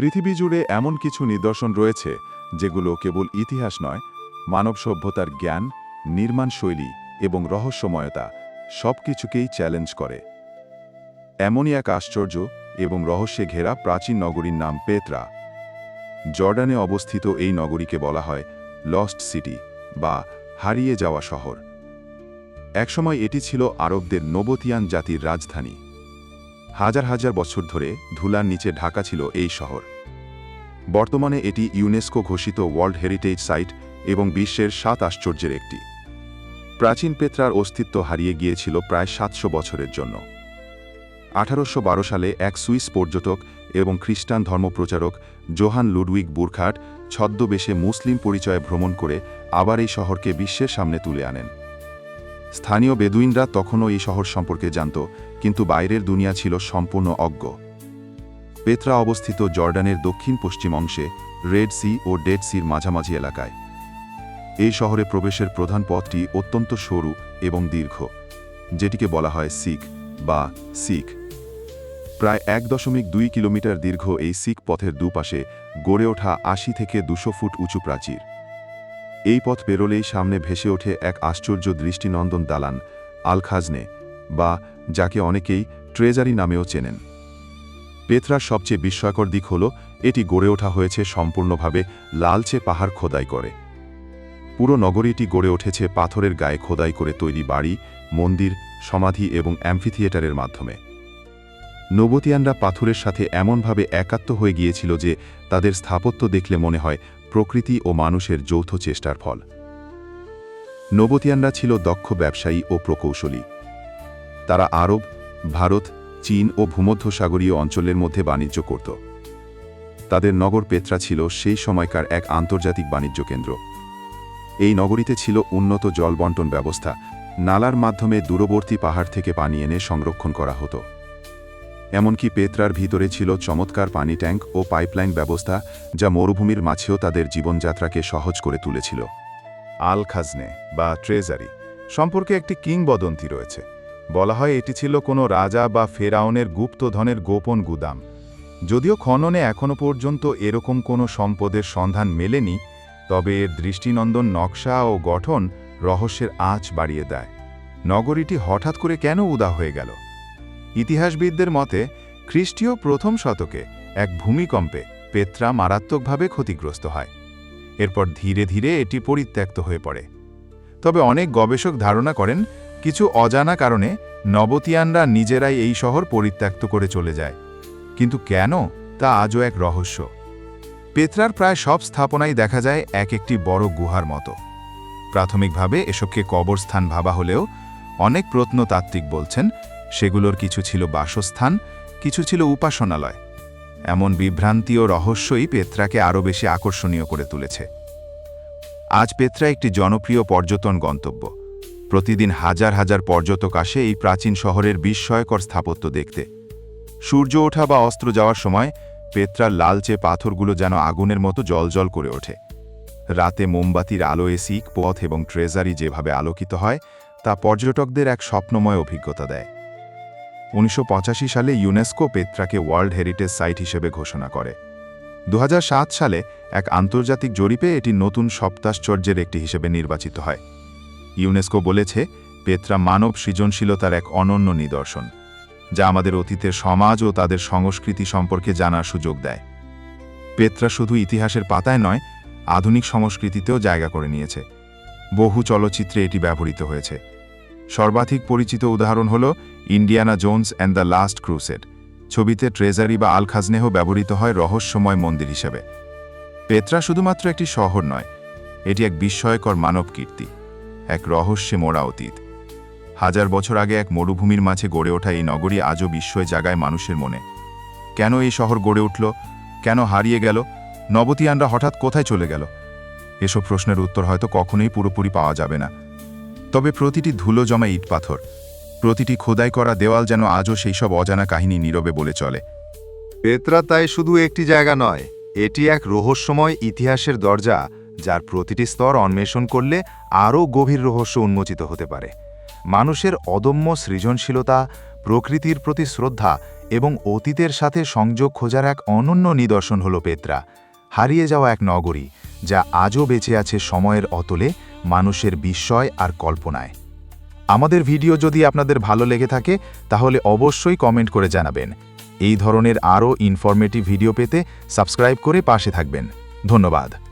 পৃথিবী জুড়ে এমন কিছু নিদর্শন রয়েছে, যেগুলো কেবল ইতিহাস নয়, মানব সভ্যতার জ্ঞান, নির্মাণ শৈলী এবং রহস্যময়তা সব কিছুকেই চ্যালেঞ্জ করে। এমনই এক আশ্চর্য এবং রহস্যে ঘেরা প্রাচীন নগরীর নাম পেত্রা। জর্ডানে অবস্থিত এই নগরীকে বলা হয় লস্ট সিটি বা হারিয়ে যাওয়া শহর। একসময় এটি ছিল আরবদের নবতিয়ান জাতির রাজধানী। হাজার হাজার বছর ধরে ধুলার নিচে ঢাকা ছিল এই শহর। বর্তমানে এটি ইউনেস্কো ঘোষিত ওয়ার্ল্ড হেরিটেজ সাইট এবং বিশ্বের সাত আশ্চর্যের একটি। প্রাচীন পেত্রার অস্তিত্ব হারিয়ে গিয়েছিল প্রায় সাতশো বছরের জন্য। আঠারোশ বারো সালে এক সুইস পর্যটক এবং খ্রিস্টান ধর্মপ্রচারক জোহান লুডউইক বুরখাট ছদ্মবেশে মুসলিম পরিচয়ে ভ্রমণ করে আবার এই শহরকে বিশ্বের সামনে তুলে আনেন। স্থানীয় বেদুইনরা তখনও এই শহর সম্পর্কে জানত, কিন্তু বাইরের দুনিয়া ছিল সম্পূর্ণ অজ্ঞ। পেত্রা অবস্থিত জর্ডানের দক্ষিণ পশ্চিম অংশে রেড সি ও ডেড সির মাঝামাঝি এলাকায়। এই শহরে প্রবেশের প্রধান পথটি অত্যন্ত সরু এবং দীর্ঘ, যেটিকে বলা হয় সিক বা সিক। প্রায় এক দশমিক দুই কিলোমিটার দীর্ঘ এই সিক পথের দুপাশে গড়ে ওঠা আশি থেকে দুশো ফুট উঁচু প্রাচীর। এই পথ পেরোলেই সামনে ভেসে ওঠে এক আশ্চর্য দৃষ্টিনন্দন দালান আল খাজনে বা যাকে অনেকেই ট্রেজারি নামেও চেনেন। পেত্রার সবচেয়ে বিস্ময়কর দিক হল, এটি গড়ে ওঠা হয়েছে সম্পূর্ণভাবে লালচে পাহাড় খোদাই করে। পুরো নগরীটি গড়ে উঠেছে পাথরের গায়ে খোদাই করে তৈরি বাড়ি, মন্দির, সমাধি এবং অ্যাম্ফিথিয়েটারের মাধ্যমে। নবতিয়ানরা পাথরের সাথে এমনভাবে একাত্ম হয়ে গিয়েছিল যে তাদের স্থাপত্য দেখলে মনে হয় প্রকৃতি ও মানুষের যৌথ চেষ্টার ফল। নবতিয়ানরা ছিল দক্ষ ব্যবসায়ী ও প্রকৌশলী। তারা আরব, ভারত, চীন ও ভূমধ্যসাগরীয় অঞ্চলের মধ্যে বাণিজ্য করত। তাদের নগর পেত্রা ছিল সেই সময়কার এক আন্তর্জাতিক বাণিজ্য কেন্দ্র। এই নগরীতে ছিল উন্নত জল বন্টন ব্যবস্থা। নালার মাধ্যমে দূরবর্তী পাহাড় থেকে পানি এনে সংরক্ষণ করা হতো। এমনকি পেত্রার ভিতরে ছিল চমৎকার পানি ট্যাঙ্ক ও পাইপলাইন ব্যবস্থা, যা মরুভূমির মাঝেও তাদের জীবনযাত্রাকে সহজ করে তুলেছিল। আল খাজনে বা ট্রেজারি সম্পর্কে একটি কিংবদন্তি রয়েছে। বলা হয় এটি ছিল কোনো রাজা বা ফেরাউনের গুপ্তধনের গোপন গুদাম। যদিও খননে এখনও পর্যন্ত এরকম কোনো সম্পদের সন্ধান মেলেনি, তবে এর দৃষ্টিনন্দন, নকশা ও গঠন রহস্যের আঁচ বাড়িয়ে দেয়। নগরীটি হঠাৎ করে কেন উদা হয়ে গেল? ইতিহাসবিদদের মতে, খ্রিস্টীয় প্রথম শতকে এক ভূমিকম্পে পেত্রা মারাত্মকভাবে ক্ষতিগ্রস্ত হয়। এরপর ধীরে ধীরে এটি পরিত্যক্ত হয়ে পড়ে। তবে অনেক গবেষক ধারণা করেন, কিছু অজানা কারণে নবতিয়ানরা নিজেরাই এই শহর পরিত্যক্ত করে চলে যায়। কিন্তু কেন তা আজও এক রহস্য। পেত্রার প্রায় সব স্থাপনাই দেখা যায় এক একটি বড় গুহার মতো। প্রাথমিকভাবে এসবকে কবরস্থান ভাবা হলেও অনেক প্রত্নতাত্ত্বিক বলছেন সেগুলোর কিছু ছিল বাসস্থান, কিছু ছিল উপাসনালয়। এমন বিভ্রান্তি ও রহস্যই পেত্রাকে আরও বেশি আকর্ষণীয় করে তুলেছে। আজ পেত্রা একটি জনপ্রিয় পর্যটন গন্তব্য। প্রতিদিন হাজার হাজার পর্যটক আসে এই প্রাচীন শহরের বিস্ময়কর স্থাপত্য দেখতে। সূর্য ওঠা বা অস্ত্র যাওয়ার সময় পেত্রার লালচে পাথরগুলো যেন আগুনের মতো জলজল করে ওঠে। রাতে মোমবাতির আলোয় সিক পথ এবং ট্রেজারি যেভাবে আলোকিত হয়, তা পর্যটকদের এক স্বপ্নময় অভিজ্ঞতা দেয়। উনিশশো পঁচাশি সালে ইউনেস্কো পেত্রাকে ওয়ার্ল্ড হেরিটেজ সাইট হিসেবে ঘোষণা করে। দু হাজার সাত সালে এক আন্তর্জাতিক জরিপে এটি নতুন সপ্তাশ্চর্যের একটি হিসেবে নির্বাচিত হয়। ইউনেস্কো বলেছে, পেত্রা মানব সৃজনশীলতার এক অনন্য নিদর্শন, যা আমাদের অতীতের সমাজ ও তাদের সংস্কৃতি সম্পর্কে জানার সুযোগ দেয়। পেত্রা শুধু ইতিহাসের পাতায় নয়, আধুনিক সংস্কৃতিতেও জায়গা করে নিয়েছে। বহু চলচ্চিত্রে এটি ব্যবহৃত হয়েছে। সর্বাধিক পরিচিত উদাহরণ হল Indiana Jones and the Last Crusade. ছবিতে ট্রেজারি বা আল খাজনেহ ব্যবহৃত হয় রহস্যময় মন্দির হিসেবে। পেত্রা শুধুমাত্র একটি শহর নয়, এটি এক বিস্ময়কর মানব কীর্তি, এক রহস্যে মোড়া অতীত। হাজার বছর আগে এক মরুভূমির মাঝে গড়ে ওঠা এই নগরী আজও বিস্ময় জাগায় মানুষের মনে। কেন এই শহর গড়ে উঠল? কেন হারিয়ে গেল? নবতিয়ানরা হঠাৎ কোথায় চলে গেল? এসব প্রশ্নের উত্তর হয়তো কখনোই পুরোপুরি পাওয়া যাবে না। তবে প্রতিটি ধুলো জমা ইট পাথর। প্রতিটি খোদাই করা দেওয়াল যেন আজও সেই সব অজানা কাহিনী নীরবে বলে চলে। পেত্রা তাই শুধু একটি জায়গা নয়, এটি এক রহস্যময় ইতিহাসের দরজা, যার প্রতিটি স্তর অন্বেষণ করলে আরও গভীর রহস্য উন্মোচিত হতে পারে। মানুষের অদম্য সৃজনশীলতা, প্রকৃতির প্রতি শ্রদ্ধা এবং অতীতের সাথে সংযোগ খোঁজার এক অনন্য নিদর্শন হল পেত্রা। হারিয়ে যাওয়া এক নগরী, যা আজও বেঁচে আছে সময়ের অতলে মানুষের বিস্ময় আর কল্পনায়। আমাদের ভিডিও যদি আপনাদের ভালো লেগে থাকে, তাহলে অবশ্যই কমেন্ট করে জানাবেন। এই ধরনের আরও ইনফরমেটিভ ভিডিও পেতে সাবস্ক্রাইব করে পাশে থাকবেন। ধন্যবাদ।